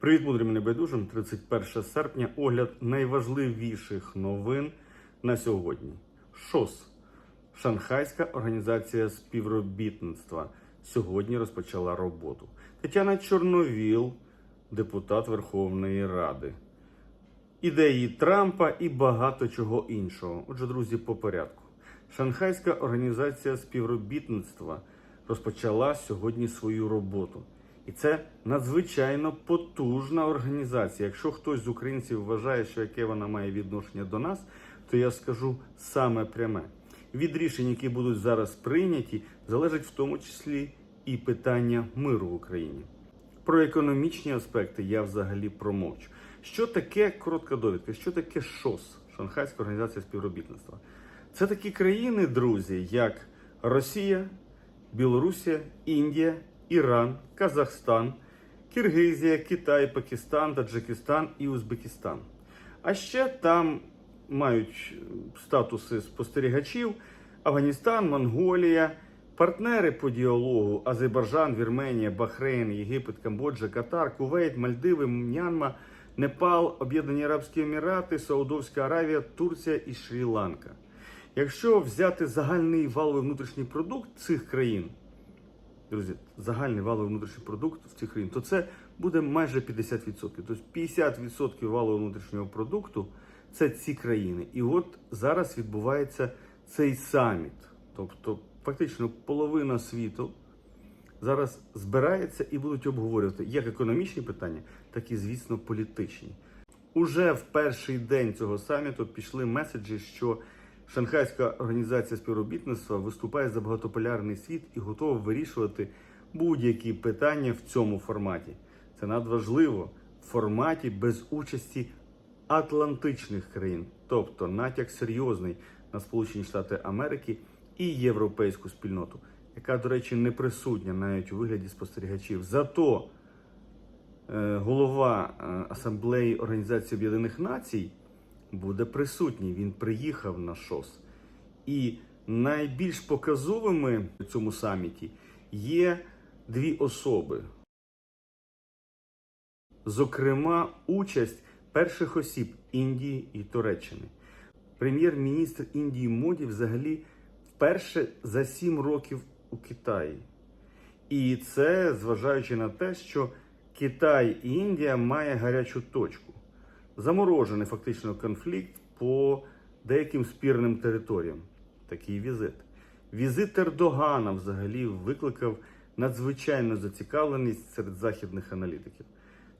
Привіт, мудрим небайдужим. 31 серпня. Огляд найважливіших новин на сьогодні. ШОС Шанхайська організація співробітництва сьогодні розпочала роботу. Тетяна Чорновіл, депутат Верховної Ради. Ідеї Трампа і багато чого іншого. Отже, друзі, по порядку. Шанхайська організація співробітництва розпочала сьогодні свою роботу. І це надзвичайно потужна організація. Якщо хтось з українців вважає, що яке вона має відношення до нас, то я скажу саме пряме. Від рішень, які будуть зараз прийняті, залежить в тому числі і питання миру в Україні. Про економічні аспекти я взагалі промовчу. Що таке коротка довідка? Що таке ШОС Шанхайська організація співробітництва? Це такі країни, друзі, як Росія, Білорусія, Індія, Іран, Казахстан, Киргизія, Китай, Пакистан, Таджикистан і Узбекистан. А ще там мають статуси спостерігачів Афганістан, Монголія, партнери по діалогу Азербайджан, Вірменія, Бахрейн, Єгипет, Камбоджа, Катар, Кувейт, Мальдиви, М'янма, Непал, Об'єднані Арабські Емірати, Саудовська Аравія, Турція і Шрі-Ланка. Якщо взяти загальний валовий внутрішній продукт цих країн, друзі, загальний валовий внутрішній продукт в цих країн, то це буде майже 50%. Тобто 50% валового внутрішнього продукту це ці країни. І от зараз відбувається цей саміт. Тобто, фактично, половина світу зараз збирається і будуть обговорювати як економічні питання, так і, звісно, політичні. Уже в перший день цього саміту пішли меседжі, що Шанхайська організація співробітництва виступає за багатополярний світ і готова вирішувати будь-які питання в цьому форматі. Це надважливо в форматі без участі атлантичних країн, тобто натяк серйозний на Сполучені Штати Америки і європейську спільноту, яка, до речі, не присутня навіть у вигляді спостерігачів. Зато е, голова е, асамблеї Організації Об'єднаних Націй буде присутній. Він приїхав на ШОС. І найбільш показовими в цьому саміті є дві особи. Зокрема, участь перших осіб Індії і Туреччини. Прем'єр-міністр Індії Моді взагалі вперше за сім років у Китаї. І це зважаючи на те, що Китай і Індія має гарячу точку. Заморожений фактично конфлікт по деяким спірним територіям. Такий візит. Візит Ердогана взагалі викликав надзвичайну зацікавленість серед західних аналітиків.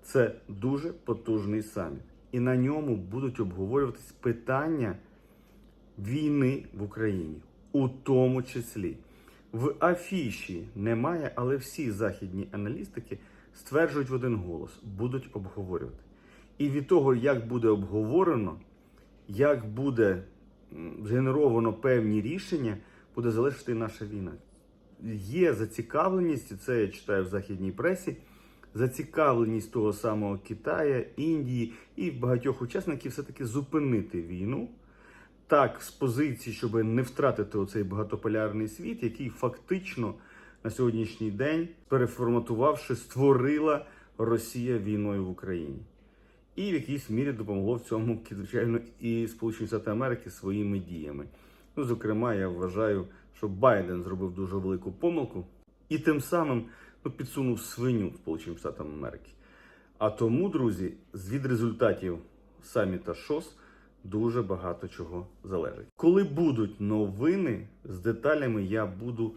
Це дуже потужний саміт. І на ньому будуть обговорюватись питання війни в Україні, у тому числі. В афіші немає, але всі західні аналістики стверджують в один голос, будуть обговорювати. І від того, як буде обговорено, як буде згенеровано певні рішення, буде залежати наша війна. Є зацікавленість, і це я читаю в західній пресі. Зацікавленість того самого Китая, Індії і багатьох учасників все-таки зупинити війну так з позиції, щоб не втратити оцей багатополярний світ, який фактично на сьогоднішній день, переформатувавши, створила Росія війною в Україні. І в якійсь мірі допомогло в цьому, звичайно, і Сполучені Штати Америки своїми діями. Ну, зокрема, я вважаю, що Байден зробив дуже велику помилку і тим самим ну, підсунув свиню Сполученим Штатам Америки. А тому, друзі, від результатів саміта ШОС дуже багато чого залежить. Коли будуть новини з деталями, я буду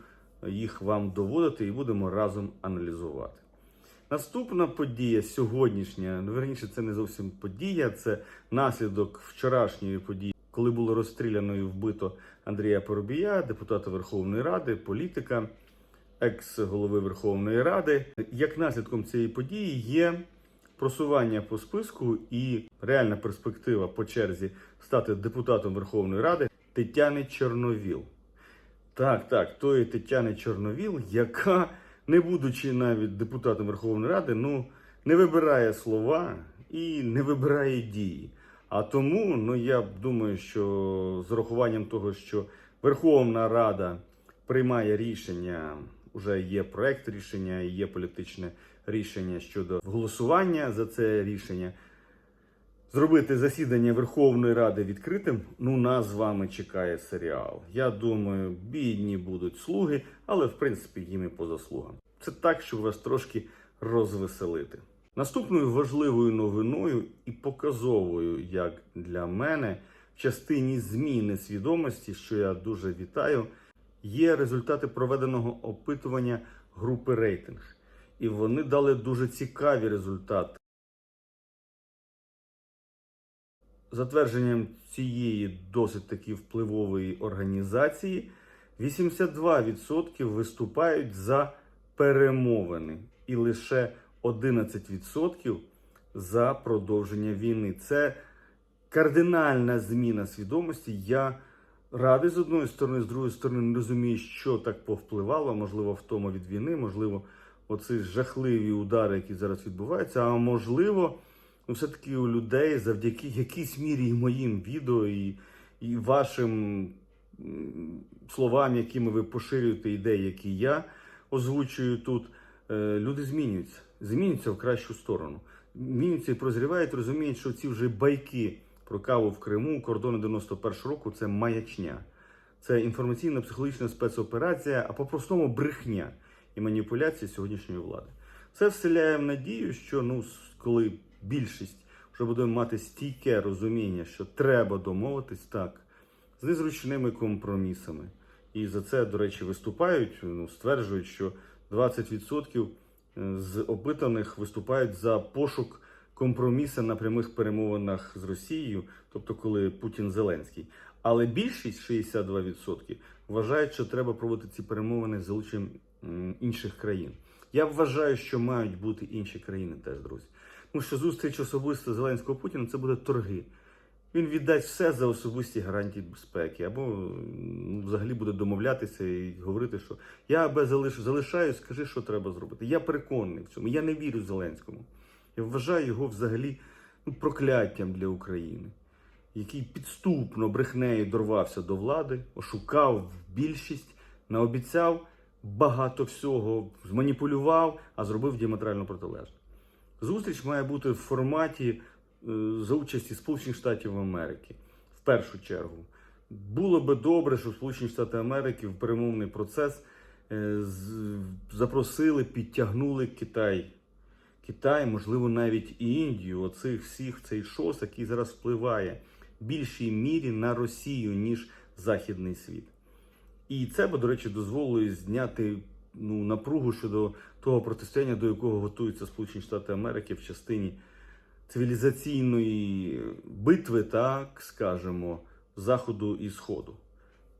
їх вам доводити і будемо разом аналізувати. Наступна подія сьогоднішня, ну верніше, це не зовсім подія, це наслідок вчорашньої події, коли було розстріляно і вбито Андрія Поробія, депутата Верховної Ради, політика, екс-голови Верховної Ради. Як наслідком цієї події є просування по списку і реальна перспектива по черзі стати депутатом Верховної Ради Тетяни Чорновіл. Так, так, тої Тетяни Чорновіл, яка, не будучи навіть депутатом Верховної Ради, ну не вибирає слова і не вибирає дії. А тому, ну я думаю, що з урахуванням того, що Верховна Рада приймає рішення, вже є проект рішення, є політичне рішення щодо голосування за це рішення. Зробити засідання Верховної Ради відкритим. Ну, нас з вами чекає серіал. Я думаю, бідні будуть слуги, але в принципі їм і по заслугам. Це так, щоб вас трошки розвеселити. Наступною важливою новиною і показовою, як для мене, в частині зміни свідомості, що я дуже вітаю, є результати проведеного опитування групи рейтинг. І вони дали дуже цікаві результати. Затвердженням цієї досить таки впливової організації 82% виступають за перемовини і лише 11% за продовження війни. Це кардинальна зміна свідомості. Я радий з одної сторони, з другої сторони, не розумію, що так повпливало. Можливо, втома від війни, можливо, оці жахливі удари, які зараз відбуваються, а можливо ну, все-таки у людей завдяки якійсь мірі і моїм відео, і, і вашим словам, якими ви поширюєте ідеї, які я озвучую тут, е, люди змінюються, змінюються в кращу сторону. Змінюються і прозрівають, розуміють, що ці вже байки про каву в Криму, кордони 91 року це маячня. Це інформаційно-психологічна спецоперація, а по-простому брехня і маніпуляція сьогоднішньої влади. Це вселяє в надію, що ну, коли більшість вже буде мати стійке розуміння, що треба домовитись так, з незручними компромісами. І за це, до речі, виступають, ну, стверджують, що 20% з опитаних виступають за пошук компромісу на прямих перемовинах з Росією, тобто коли Путін Зеленський. Але більшість 62% вважають, що треба проводити ці перемовини з залученням інших країн. Я вважаю, що мають бути інші країни теж, друзі. Тому що зустріч особисто Зеленського Путіна це буде торги. Він віддасть все за особисті гарантії безпеки, або м, взагалі буде домовлятися і говорити, що я без залиш... залишаю, скажи, що треба зробити. Я переконаний в цьому. Я не вірю Зеленському. Я вважаю його взагалі ну, прокляттям для України, який підступно брехнею дорвався до влади, ошукав більшість, наобіцяв багато всього, зманіпулював, а зробив діаметрально протилежне. Зустріч має бути в форматі е, за участі Сполучених Штатів Америки. В першу чергу. Було би добре, щоб Сполучені Штати Америки в перемовний процес е, запросили, підтягнули Китай. Китай, можливо, навіть і Індію, оцих всіх цей шос, який зараз впливає в більшій мірі на Росію, ніж Західний світ. І це би, до речі, дозволило зняти ну, напругу щодо того протистояння, до якого готуються Сполучені Штати Америки в частині цивілізаційної битви, так скажемо, Заходу і Сходу,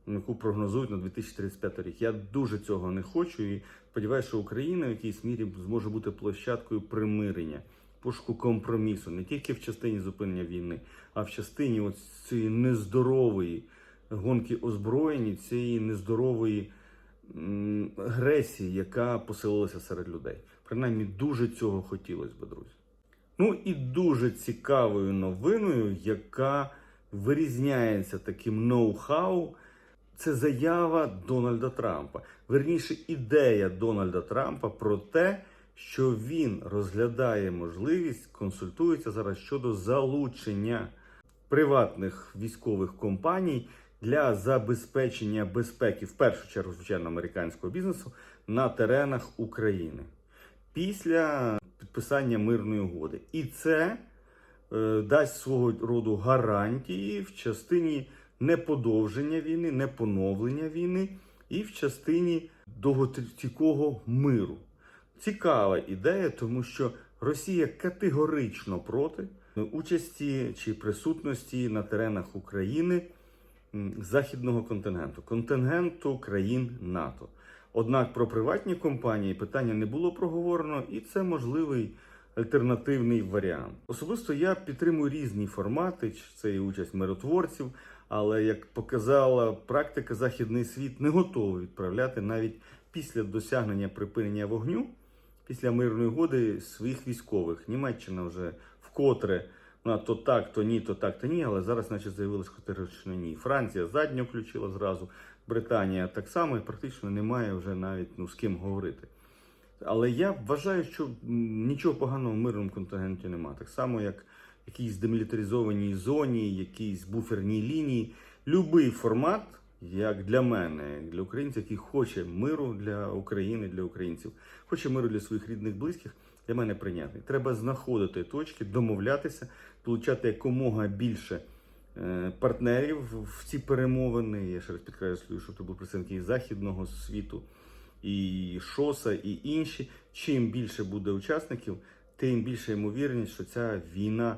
яку прогнозують на 2035 рік. Я дуже цього не хочу і сподіваюся, що Україна в якійсь мірі зможе бути площадкою примирення, пошуку компромісу не тільки в частині зупинення війни, а в частині ось цієї нездорової гонки озброєні, цієї нездорової агресії, яка поселилася серед людей. Принаймні, дуже цього хотілося б, друзі. Ну і дуже цікавою новиною, яка вирізняється таким ноу-хау, це заява Дональда Трампа. Верніше, ідея Дональда Трампа про те, що він розглядає можливість, консультується зараз щодо залучення приватних військових компаній для забезпечення безпеки, в першу чергу, звичайно, американського бізнесу на теренах України після підписання мирної угоди. І це е, дасть свого роду гарантії в частині не подовження війни, не поновлення війни і в частині довготривкого миру. Цікава ідея, тому що Росія категорично проти участі чи присутності на теренах України західного контингенту, контингенту країн НАТО. Однак про приватні компанії питання не було проговорено, і це можливий альтернативний варіант. Особисто я підтримую різні формати, це і участь миротворців, але як показала практика, західний світ не готовий відправляти навіть після досягнення припинення вогню, після мирної угоди своїх військових. Німеччина вже вкотре вона то так, то ні, то так, то ні, але зараз, наче заявилось категорично ні. Франція задню включила зразу, Британія так само, і практично немає вже навіть ну, з ким говорити. Але я вважаю, що нічого поганого в мирному контингенті немає. Так само, як якійсь демілітаризованій зоні, якійсь буферній лінії. Любий формат, як для мене, для українців, який хоче миру для України, для українців, хоче миру для своїх рідних, близьких, для мене прийнятний. Треба знаходити точки, домовлятися, получати якомога більше е, партнерів в ці перемовини. Я ще раз підкреслюю, що це були представники західного світу, і ШОСа, і інші. Чим більше буде учасників, тим більше ймовірність, що ця війна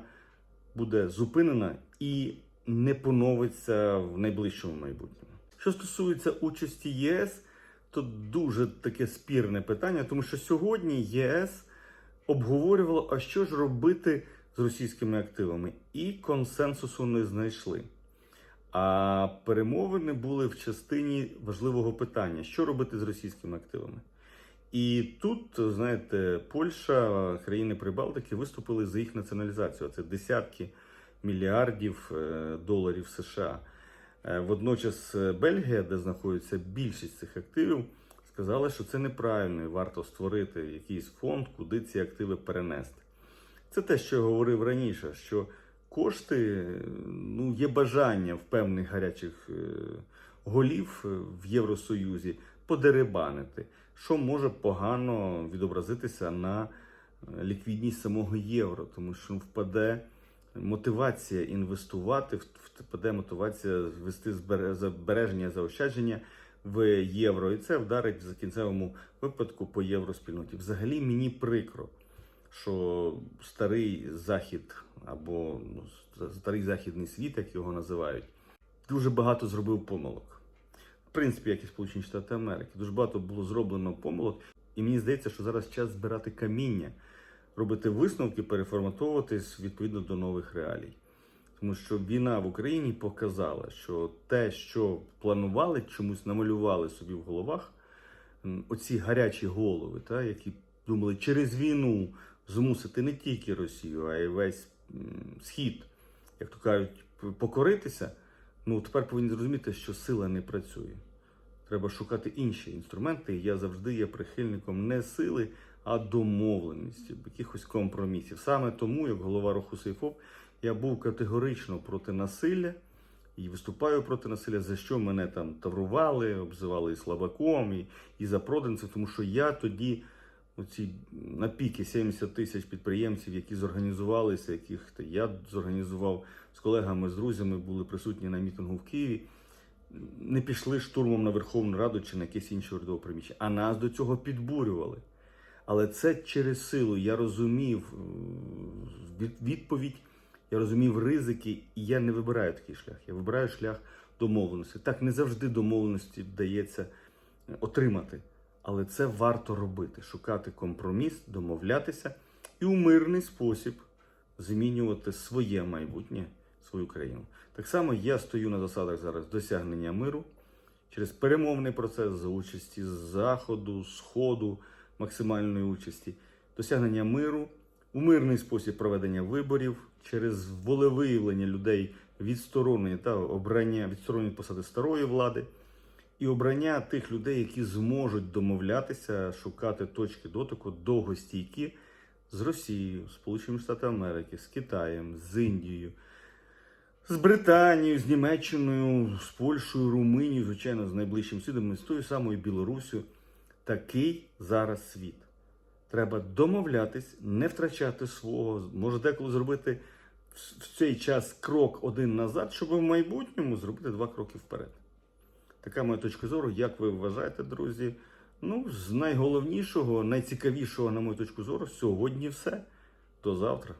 буде зупинена і не поновиться в найближчому майбутньому. Що стосується участі ЄС, то дуже таке спірне питання, тому що сьогодні ЄС обговорювало, а що ж робити з російськими активами, і консенсусу не знайшли. А перемовини були в частині важливого питання: що робити з російськими активами. І тут, знаєте, Польща, країни Прибалтики виступили за їх націоналізацію. Це десятки мільярдів е, доларів США. Е, Водночас е, Бельгія, де знаходиться більшість цих активів, сказала, що це неправильно і варто створити якийсь фонд, куди ці активи перенести. Це те, що я говорив раніше, що кошти, ну, є бажання в певних гарячих е, голів е, в Євросоюзі подеребанити, що може погано відобразитися на е, ліквідність самого євро, тому що впаде мотивація інвестувати, впаде мотивація вести збере- збереження заощадження в євро, і це вдарить в кінцевому випадку по євроспільноті. Взагалі мені прикро, що старий захід або ну, старий західний світ, як його називають, дуже багато зробив помилок. В принципі, як і Сполучені Штати Америки, дуже багато було зроблено помилок, і мені здається, що зараз час збирати каміння, робити висновки, переформатовуватись відповідно до нових реалій. Тому що війна в Україні показала, що те, що планували, чомусь намалювали собі в головах, оці гарячі голови, та, які думали через війну змусити не тільки Росію, а й весь схід, як то кажуть, покоритися. Ну тепер повинні зрозуміти, що сила не працює. Треба шукати інші інструменти. Я завжди є прихильником не сили, а домовленості, якихось компромісів. Саме тому, як голова руху Сейфоп, я був категорично проти насилля і виступаю проти насилля, за що мене там таврували, обзивали і слабаком, і, і за проданців, тому що я тоді. Оці на піки 70 тисяч підприємців, які зорганізувалися, яких я зорганізував з колегами, з друзями, були присутні на мітингу в Києві, не пішли штурмом на Верховну Раду чи на якесь інше урядове приміщення, а нас до цього підбурювали. Але це через силу. Я розумів е, від- відповідь, я розумів ризики, і я не вибираю такий шлях. Я вибираю шлях домовленості. Так не завжди домовленості вдається е, отримати. Але це варто робити: шукати компроміс, домовлятися і у мирний спосіб змінювати своє майбутнє, свою країну. Так само я стою на засадах зараз досягнення миру через перемовний процес за участі заходу, сходу, максимальної участі, досягнення миру, у мирний спосіб проведення виборів через волевиявлення людей відсторонення та обрання відсторонення посади старої влади і обрання тих людей, які зможуть домовлятися, шукати точки дотику довгостійкі з Росією, Сполученими Штатами Америки, з Китаєм, з Індією, з Британією, з Німеччиною, з Польщею, Румунією, звичайно, з найближчим сусідом, з тою самою Білорусю. Такий зараз світ. Треба домовлятись, не втрачати свого, може деколи зробити в- цей час крок один назад, щоб в майбутньому зробити два кроки вперед. Така моя точка зору. Як ви вважаєте, друзі? Ну, з найголовнішого, найцікавішого, на мою точку зору, сьогодні все. До завтра.